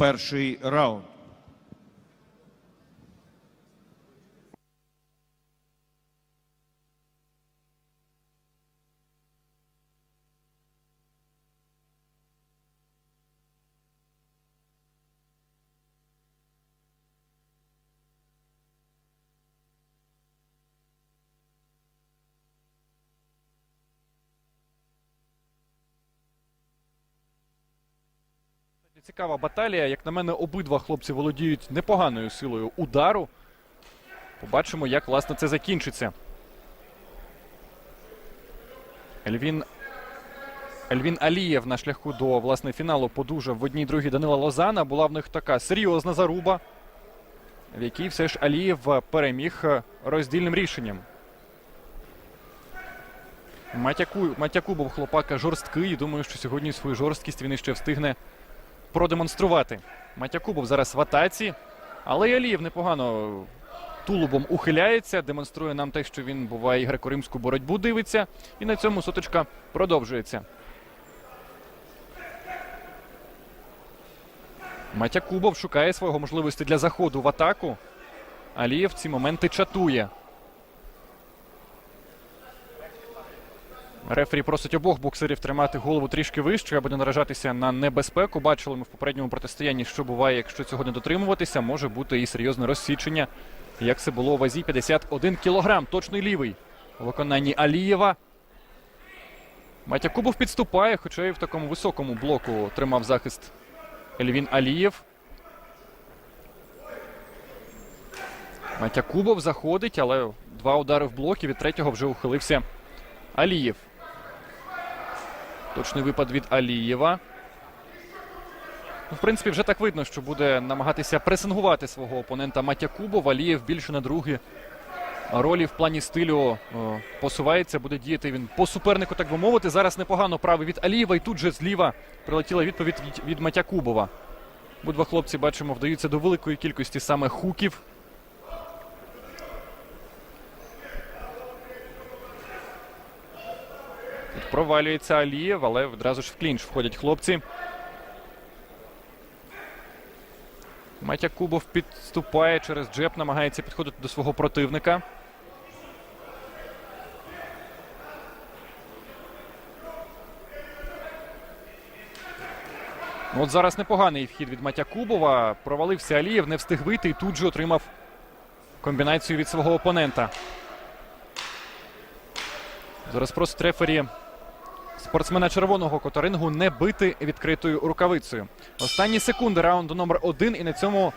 перший раунд. Цікава баталія. Як на мене, обидва хлопці володіють непоганою силою удару. Побачимо, як власне це закінчиться. Ельвін, Ельвін Алієв на шляху до власне фіналу подужав в одній другій Данила Лозана. Була в них така серйозна заруба, в якій все ж Алієв переміг роздільним рішенням. Матяку був хлопака жорсткий. Думаю, що сьогодні свою жорсткість він іще встигне продемонструвати. Матякубов зараз в атаці, але й Алієв непогано тулубом ухиляється, демонструє нам те, що він буває і греко-римську боротьбу дивиться. І на цьому сутичка продовжується. Матякубов шукає свого можливості для заходу в атаку. Алієв ці моменти чатує. Рефері просить обох боксерів тримати голову трішки вище, аби не наражатися на небезпеку. Бачили ми в попередньому протистоянні, що буває, якщо цього не дотримуватися, може бути і серйозне розсічення, як це було у вазі 51 кілограм. Точний лівий у виконанні Алієва. Матякубов підступає, хоча і в такому високому блоку тримав захист Ельвін Алієв. Матякубов заходить, але два удари в блок і від третього вже ухилився Алієв. Точний випад від Алієва. Ну, в принципі, вже так видно, що буде намагатися пресингувати свого опонента Матякубов. Алієв більше на другі ролі в плані стилю е, посувається. Буде діяти він по супернику, так би мовити. Зараз непогано правий від Алієва. І тут же зліва прилетіла відповідь від, від Матякубова. Обидва хлопці бачимо, вдаються до великої кількості саме хуків. Провалюється Алієв, але одразу ж в клінч входять хлопці. Матя Кубов підступає через джеб, намагається підходити до свого противника. Ну, От зараз непоганий вхід від Матя Кубова. Провалився Алієв, не встиг вийти і тут же отримав комбінацію від свого опонента. Зараз просить рефері спортсмена червоного которингу не бити відкритою рукавицею. Останні секунди раунду номер один. І на цьому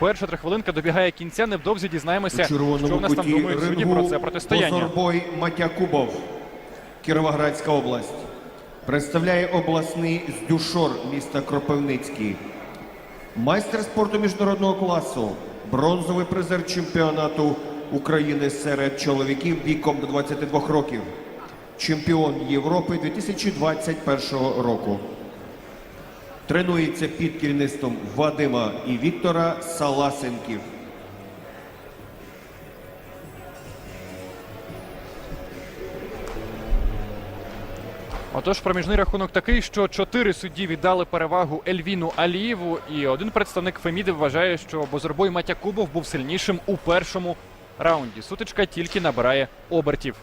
перша трихвилинка добігає кінця. Невдовзі дізнаємося, що в нас там думають судді про це протистояння. Позорбой Матякубов, Кіровоградська область. Представляє обласний здюшор міста Кропивницький. Майстер спорту міжнародного класу, бронзовий призер чемпіонату України серед чоловіків віком до 22 років. Чемпіон Європи 2021 року. Тренується під керівництвом Вадима і Віктора Саласенків. Отож, проміжний рахунок такий, що чотири судді віддали перевагу Ельвіну Алієву, і один представник Феміди вважає, що Бозорбой Матякубов був сильнішим у першому раунді. Сутичка тільки набирає обертів.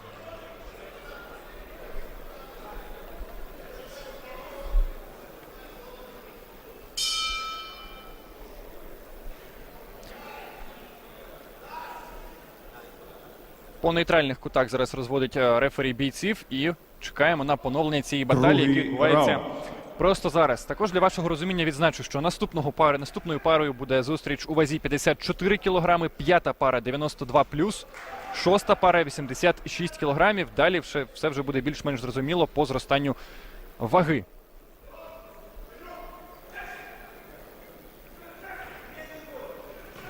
По нейтральних кутах зараз розводить е, рефері бійців і чекаємо на поновлення цієї баталії, яка відбувається просто зараз. Також для вашого розуміння відзначу, що наступного пари, наступною парою буде зустріч у вазі 54 кілограми, п'ята пара 92 шоста пара 86 кілограмів. Далі все вже буде більш-менш зрозуміло по зростанню ваги.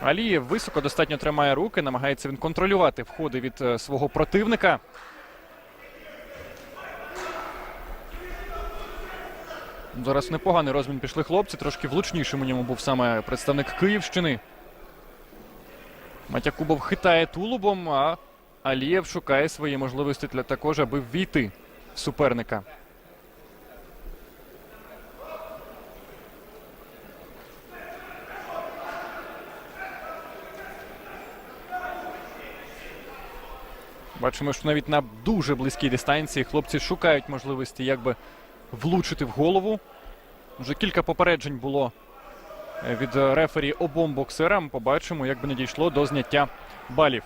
Алієв високо достатньо тримає руки, намагається він контролювати входи від е, свого противника. Зараз непоганий розмін пішли хлопці. Трошки влучнішим у ньому був саме представник Київщини. Матякубов хитає тулубом, а Алієв шукає свої можливості для також, аби ввійти в суперника. Бачимо, що навіть на дуже близькій дистанції хлопці шукають можливості, як би влучити в голову. Вже кілька попереджень було е, від рефері обом боксерам. Побачимо, як би не дійшло до зняття балів.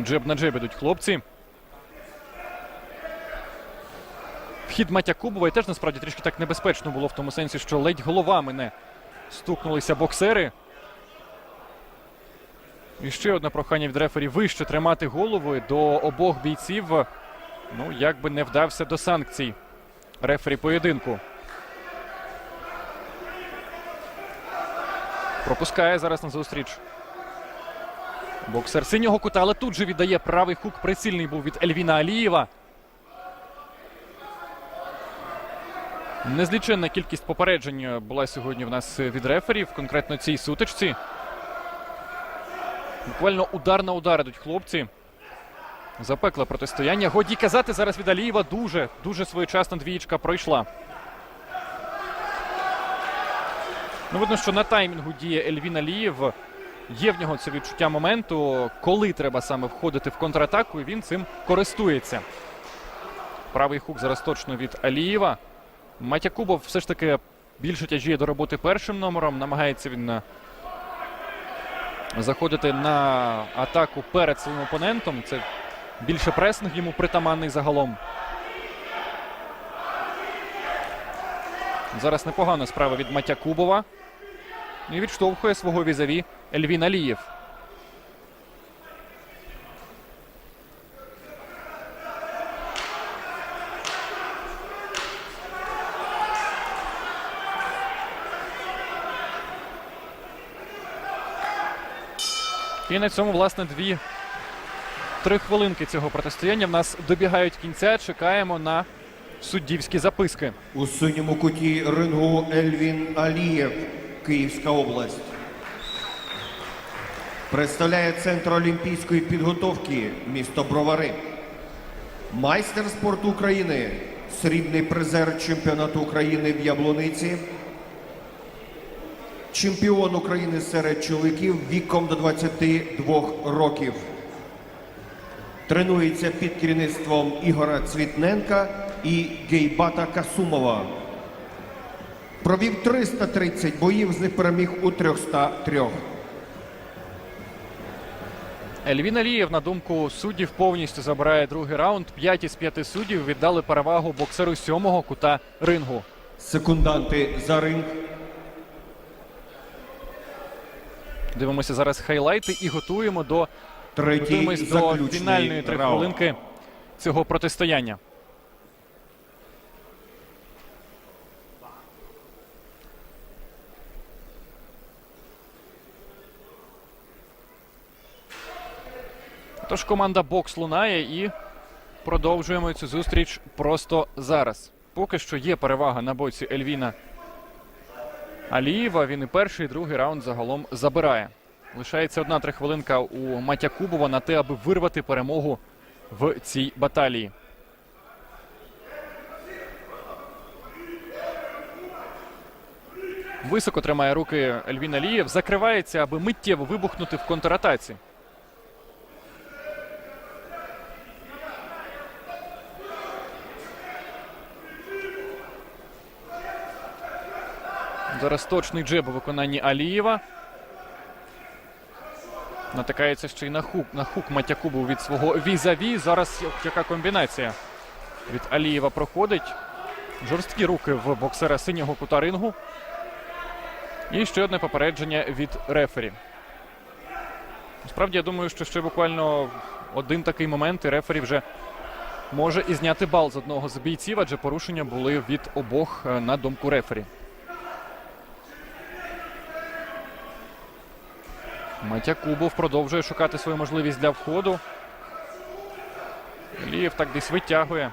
Джеб на джеб ідуть хлопці. Вхід Матя Кубова і теж насправді трішки так небезпечно було в тому сенсі, що ледь головами не стукнулися боксери. І ще одне прохання від рефері вище тримати голову до обох бійців. Ну, як би не вдався до санкцій рефері поєдинку. Пропускає зараз на зустріч. Боксер синього кута, але тут же віддає правий хук. Прицільний був від Ельвіна Алієва. Незліченна кількість попереджень була сьогодні в нас від реферів, конкретно цій сутичці. Буквально удар на удар ідуть хлопці. Запекле протистояння. Годі казати зараз від Алієва дуже, дуже своєчасна двієчка пройшла. Ну, видно, що на таймінгу діє Ельвін Алієв. Є в нього це відчуття моменту, коли треба саме входити в контратаку, і він цим користується. Правий хук зараз точно від Алієва. Матякубов все ж таки більше тяжіє до роботи першим номером. Намагається він е, заходити на атаку перед своїм опонентом. Це більше пресинг йому притаманний загалом. Зараз непогана справа від Матя Кубова. І відштовхує свого візаві Ельвін Алієв. І на цьому, власне, дві три хвилинки цього протистояння в нас добігають кінця. Чекаємо на суддівські записки. У синьому куті рингу Ельвін Алієв, Київська область. Представляє центр олімпійської підготовки місто Бровари. Майстер спорту України, срібний призер чемпіонату України в Яблуниці. Чемпіон України серед чоловіків віком до 22 років. Тренується під керівництвом Ігора Цвітненка і Гейбата Касумова. Провів 330 боїв, з них переміг у 303. Ельвін Алієв, на думку суддів, повністю забирає другий раунд. П'ять із п'яти суддів віддали перевагу боксеру сьомого кута рингу. Секунданти за ринг. Дивимося зараз хайлайти і готуємо до, готуємось до фінальної три хвилинки цього протистояння. Тож команда бокс лунає і продовжуємо цю зустріч просто зараз. Поки що є перевага на боці Ельвіна Алієва. Він і перший, і другий раунд загалом забирає. Лишається одна три хвилинка у Матя Кубова на те, аби вирвати перемогу в цій баталії. Високо тримає руки Ельвін Алієв, закривається, аби миттєво вибухнути в контратаці. Зараз точний джеб у виконанні Алієва. Натикається ще й на хук, на хук Матякубу від свого візаві. Зараз яка комбінація від Алієва проходить. Жорсткі руки в боксера синього кута рингу. І ще одне попередження від рефері. Справді, я думаю, що ще буквально один такий момент, і рефері вже може і зняти бал з одного з бійців, адже порушення були від обох е, на думку рефері. Матя Кубов продовжує шукати свою можливість для входу. Лієв так десь витягує.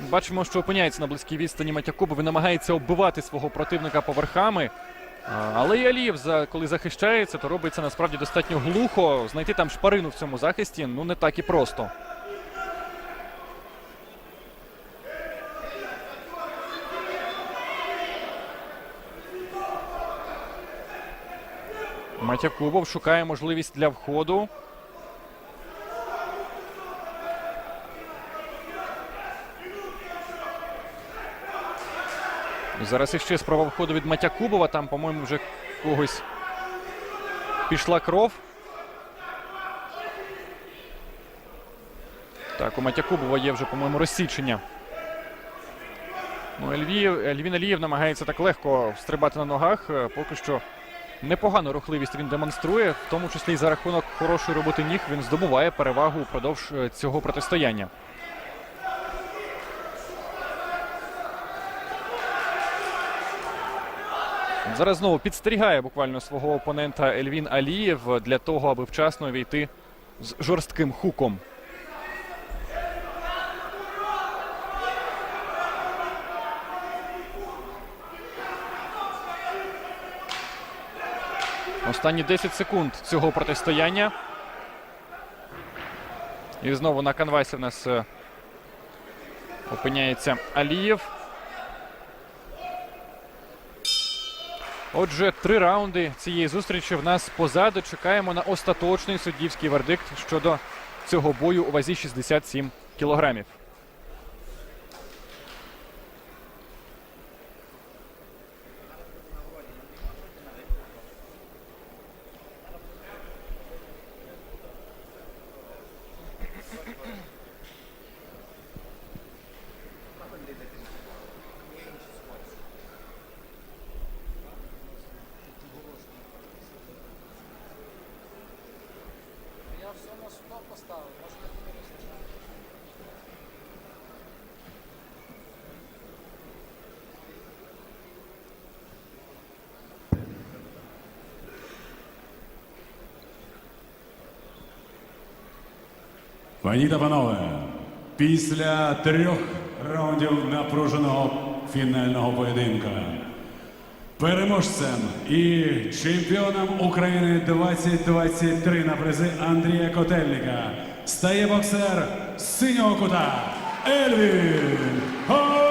Бачимо, що опиняється на близькій відстані Матя Кубов і намагається оббивати свого противника поверхами. Але і Алієв, коли захищається, то робить це насправді достатньо глухо. Знайти там шпарину в цьому захисті ну не так і просто. Матякубов шукає можливість для входу. Зараз іще спроба входу від Матякубова. Там, по-моєму, вже когось пішла кров. Так, у Матякубова є вже, по-моєму, розсічення. Ну, Ельвієв, Ельвін Алієв намагається так легко стрибати на ногах. Е, Поки що непогану рухливість він демонструє, в тому числі і за рахунок хорошої роботи ніг він здобуває перевагу упродовж е, цього протистояння. Зараз знову підстерігає буквально свого опонента Ельвін Алієв для того, аби вчасно війти з жорстким хуком. Останні 10 секунд цього протистояння. І знову на канвасі в нас е, опиняється Алієв. Отже, три раунди цієї зустрічі в нас позаду. Чекаємо на остаточний суддівський вердикт щодо цього бою у вазі 67 кілограмів. Пані та панове, після трьох раундів напруженого фінального поєдинка переможцем і чемпіоном України 2023 на призи Андрія Котельника стає боксер синього кута Ельвін Олієв.